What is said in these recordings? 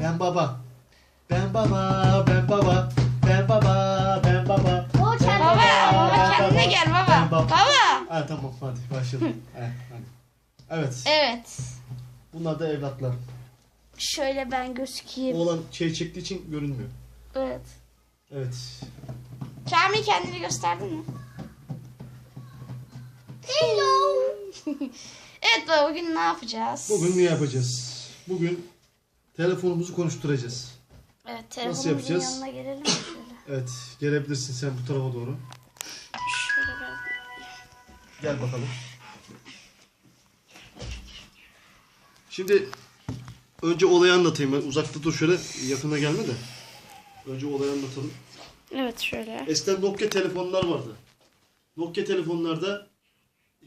Ben baba. Ben baba, ben baba. Ben baba, ben baba. O kendi. Baba, baba kendine baba. gel Ben baba. baba. Baba. Ha tamam hadi başlayalım. Evet, hadi. Evet. Evet. Bunlar da evlatlar. Şöyle ben gözükeyim. Oğlan şey çektiği için görünmüyor. Evet. Evet. Kamil kendini gösterdin mi? Hello. Evet baba bugün ne yapacağız? Bugün ne yapacağız? Bugün telefonumuzu konuşturacağız. Evet telefonumuzun yapacağız? yanına gelelim mi şöyle? Evet, gelebilirsin sen bu tarafa doğru. Şöyle ben. Gel bakalım. Şimdi önce olayı anlatayım ben. Uzakta dur şöyle yakına gelme de. Önce olayı anlatalım. Evet şöyle. Eskiden Nokia telefonlar vardı. Nokia telefonlarda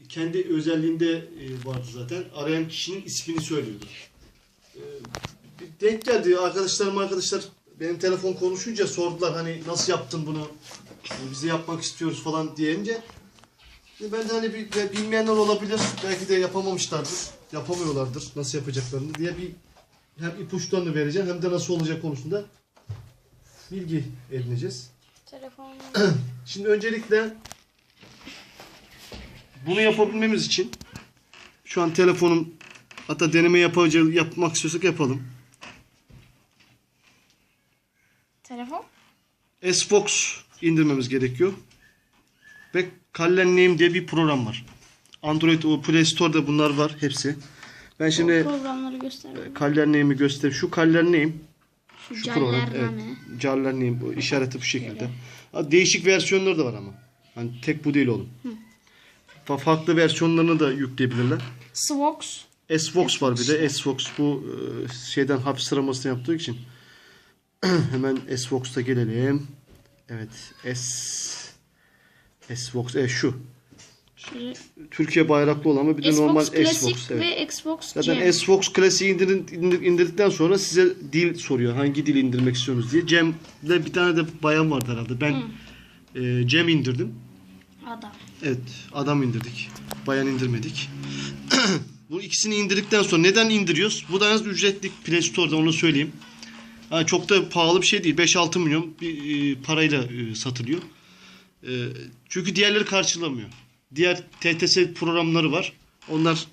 kendi özelliğinde e, vardı zaten. Arayan kişinin ismini söylüyordu. Denk geldi arkadaşlarım arkadaşlar benim telefon konuşunca sordular hani nasıl yaptın bunu E, biz de yapmak istiyoruz falan diyince ben de hani bir, bilmeyenler olabilir belki de yapamamışlardır yapamıyorlardır nasıl yapacaklarını diye bir hem ipuçlarını vereceğim hem de nasıl olacak konusunda bilgi edineceğiz. Telefon. Şimdi öncelikle bunu yapabilmemiz için şu an telefonum hatta deneme yapacağız yapmak istiyorsak yapalım. Telefon? Xbox indirmemiz gerekiyor. Ve Callen Name diye bir program var. Android o Play Store'da bunlar var hepsi. Ben şimdi Programları göster. Callen Name'i göster. Şu Callen Name Şu şu program. Evet. Callen Name bu işareti bu şekilde. Ha, Değişik versiyonları da var ama. Hani tek bu değil oğlum. Fa- Farklı versiyonlarını da yükleyebilirler. Swox. S-Vox var bir de. S-Vox bu e, şeyden hapis sıramasını yaptığı için. Hemen S-Vox'ta gelelim. Evet. S S-Vox. Evet şu. Şöyle Türkiye bayraklı olan ama bir de Xbox normal S-Vox. Evet. ve Xbox Zaten Classic'i indirin, indir- indirdikten sonra size dil soruyor. Hangi dili indirmek istiyorsunuz diye. Cem'de bir tane de bayan vardı herhalde. Ben e, Cem indirdim. Adam. Evet, adam indirdik. Bayan indirmedik. Bu ikisini indirdikten sonra neden indiriyoruz? Bu da yalnız ücretli Play Store'da onu söyleyeyim. Ha, çok da pahalı bir şey değil. 5-6 milyon bir e, parayla e, satılıyor. E, çünkü diğerleri karşılamıyor. Diğer TTS programları var. Onlar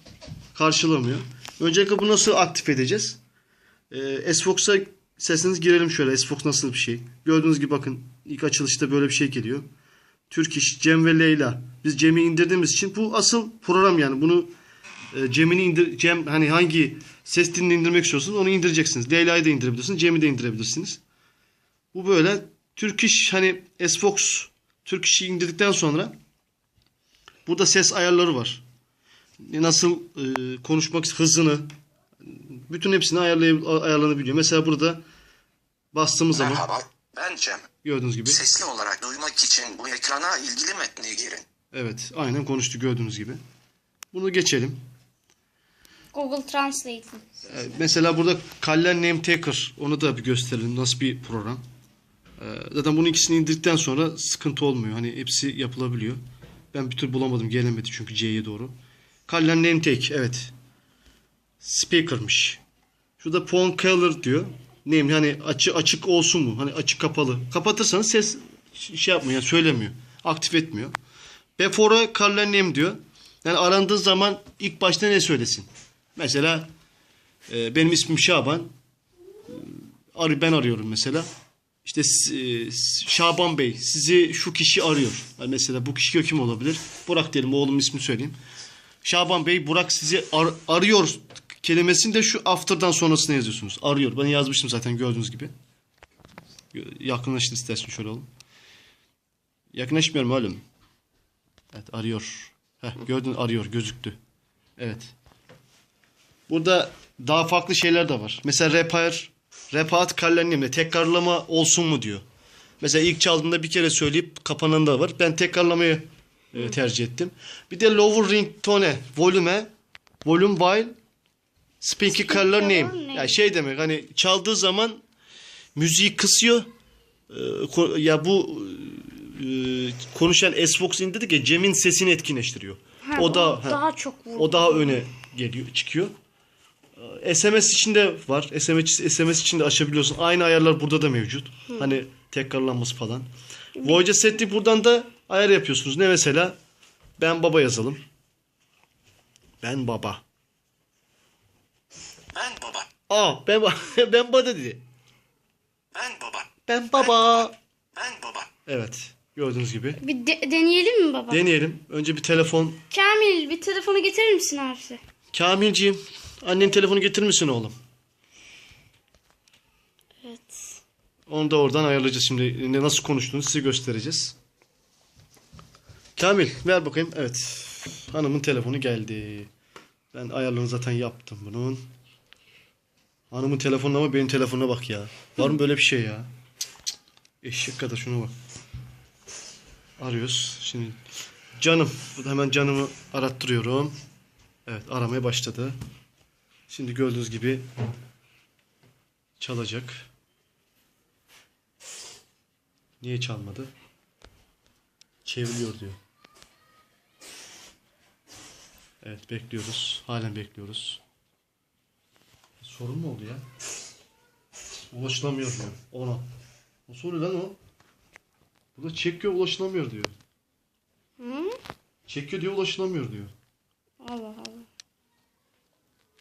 karşılamıyor. Öncelikle bu nasıl aktif edeceğiz? E, S-Fox'a sesiniz girelim şöyle. S-Fox nasıl bir şey? Gördüğünüz gibi bakın ilk açılışta böyle bir şey geliyor. Türk İş, Cem ve Leyla. Biz Cem'i indirdiğimiz için bu asıl program yani. Bunu Cem'ini indir Cem hani hangi ses dilini indirmek istiyorsanız onu indireceksiniz. Leyla'yı da indirebilirsiniz, Cem'i de indirebilirsiniz. Bu böyle Türk İş hani S-Fox Türk İş'i indirdikten sonra burada ses ayarları var. Nasıl e, konuşmak hızını bütün hepsini ayarlanabiliyor. Mesela burada bastığımız zaman Merhaba, ben Cem. gördüğünüz gibi Sesli olarak duymak için bu ekrana ilgili metni girin. Evet, aynen konuştu gördüğünüz gibi. Bunu geçelim. Google Translate. Ee, Mesela burada Kallen Name Taker, onu da bir gösterelim. Nasıl bir program. Ee, Zaten bunu ikisini indirdikten sonra sıkıntı olmuyor. Hani hepsi yapılabiliyor. Ben bir tür bulamadım, gelemedi çünkü C'ye doğru. Kallen Name Take, evet. Speaker'mış. Şurada Phone Color diyor. Name hani açık açık olsun mu? Hani açık kapalı. Kapatırsanız ses şey yapmıyor, yani söylemiyor. Aktif etmiyor. Before Kallen Name diyor. Yani arandığı zaman ilk başta ne söylesin? Mesela e, benim ismim Şaban. E, ben arıyorum mesela. İşte e, Şaban Bey sizi şu kişi arıyor. Yani mesela bu kişi kim olabilir? Burak diyelim oğlumun ismini söyleyeyim. Şaban Bey Burak sizi ar- arıyor kelimesini de şu after'dan sonrasına yazıyorsunuz. Arıyor. Ben yazmıştım zaten gördüğünüz gibi. Yakınlaştır istersen şöyle oğlum. Yakınlaşmıyorum oğlum. Evet arıyor. Heh, gördün arıyor gözüktü. Evet. Burada daha farklı şeyler de var. Mesela repair, repaat kallenimle tekrarlama olsun mu diyor. Mesela ilk çaldığında bir kere söyleyip kapanan da var. Ben tekrarlamayı e, tercih ettim. Bir de lower ringtone, volume, volume while speaking color name. Yani şey demek hani çaldığı zaman müziği kısıyor. Ko- ya bu e, konuşan S-Vox indirdik ya Cem'in sesini etkinleştiriyor. Ha, o da ha. daha çok vurdu. O daha öne geliyor, çıkıyor. SMS içinde var. SMS, SMS içinde açabiliyorsun. Aynı ayarlar burada da mevcut. Hani tekrarlanması falan. Voyager Setting buradan da ayar yapıyorsunuz. Ne mesela? Ben baba yazalım. Ben baba. Ben baba. Aa ben ba- ben baba dedi. Ben baba. Ben baba. Ben baba. Evet. Gördüğünüz gibi. Bir de- deneyelim mi baba? Deneyelim. Önce bir telefon. Kamil bir telefonu getirir misin abisi? Kamilciğim, annen telefonu getirir misin oğlum? Evet. Onu da oradan ayarlayacağız şimdi. Ne- Nasıl konuştuğunu size göstereceğiz. Kamil ver bakayım. Evet. Hanımın telefonu geldi. Ben ayarlarını zaten yaptım bunun. Hanımın telefonuna ama benim telefonuna bak ya. Var mı böyle bir şey ya? Eşek kadar şuna bak. Arıyoruz. Şimdi canım. Hemen canımı arattırıyorum. Evet aramaya başladı. Şimdi gördüğünüz gibi çalacak. Niye çalmadı? Çevriliyor diyor. Evet bekliyoruz. Halen bekliyoruz. Sorun mu oldu ya? Ulaşılamıyor diyor. Ona. Nasıl oluyor lan o? Burada çekiyor ulaşılamıyor diyor. Hı? Çekiyor diyor ulaşılamıyor diyor. Allah Allah.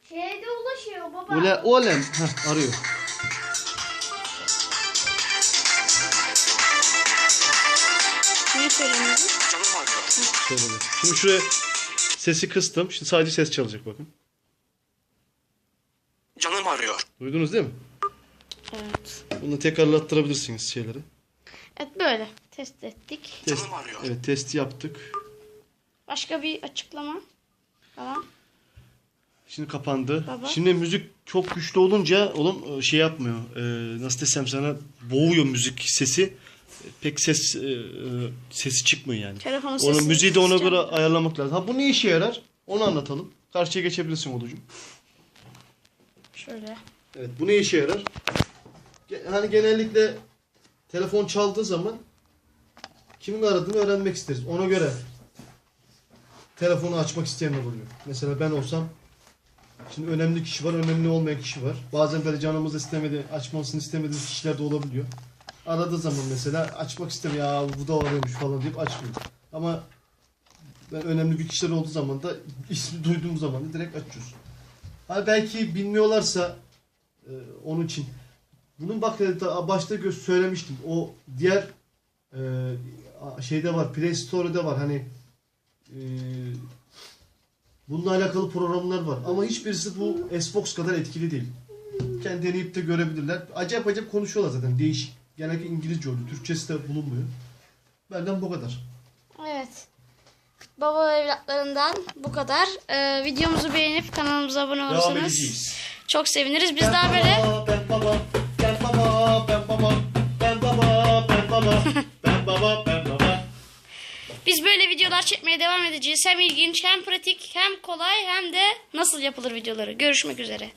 Şeyde ulaşıyor baba. Ule, olem. Heh, arıyor. Canım arıyor. Söyledi. Şimdi şuraya sesi kıstım. Şimdi sadece ses çalacak bakın. Canım arıyor. Duydunuz değil mi? Evet. Bunu tekrarlattırabilirsiniz şeyleri. Evet böyle. Test ettik. Test, Canım arıyor. evet testi yaptık. Başka bir açıklama falan. Şimdi kapandı. Baba. Şimdi müzik çok güçlü olunca oğlum e, şey yapmıyor. E, nasıl desem sana boğuyor müzik sesi. E, Pek ses e, e, sesi çıkmıyor yani. Telefonun Onun sesini müziği de ona göre ayarlamak lazım. Ha bu ne işe yarar? Onu anlatalım. Karşıya geçebilirsin Olucuğum. Şöyle. Evet bu ne işe yarar? Hani genellikle telefon çaldığı zaman kimin aradığını öğrenmek isteriz. Ona göre telefonu açmak isteyenler oluyor. Mesela ben olsam şimdi önemli kişi var, önemli olmayan kişi var. Bazen böyle canımız istemedi, açmasını istemediğimiz kişiler de olabiliyor. Aradığı zaman mesela açmak istemiyor, ya bu da arıyormuş falan deyip açmıyor. Ama ben önemli bir kişiler olduğu zaman da ismi duyduğum zaman da direkt açıyoruz. Ha belki bilmiyorlarsa ee, onun için. Bunun bak e, başta söylemiştim. O diğer e, şeyde var. Play Store'da var. Hani e, bununla alakalı programlar var. Ama hiçbirisi bu Xbox kadar etkili değil. Kendi deneyip de görebilirler. Acayip acayip konuşuyorlar zaten. Değişik. Genellikle İngilizce oluyor. Türkçesi de bulunmuyor. Benden bu kadar. Evet. Baba evlatlarından bu kadar. Ee, videomuzu beğenip kanalımıza abone Devam olursanız edeceğiz. çok seviniriz. Biz Ben daha böyle baba, Ben baba, ben baba, ben baba, ben baba, ben baba, ben baba, ben baba. Biz böyle videolar çekmeye devam edeceğiz. Hem ilginç hem pratik hem kolay hem de nasıl yapılır videoları. Görüşmek üzere.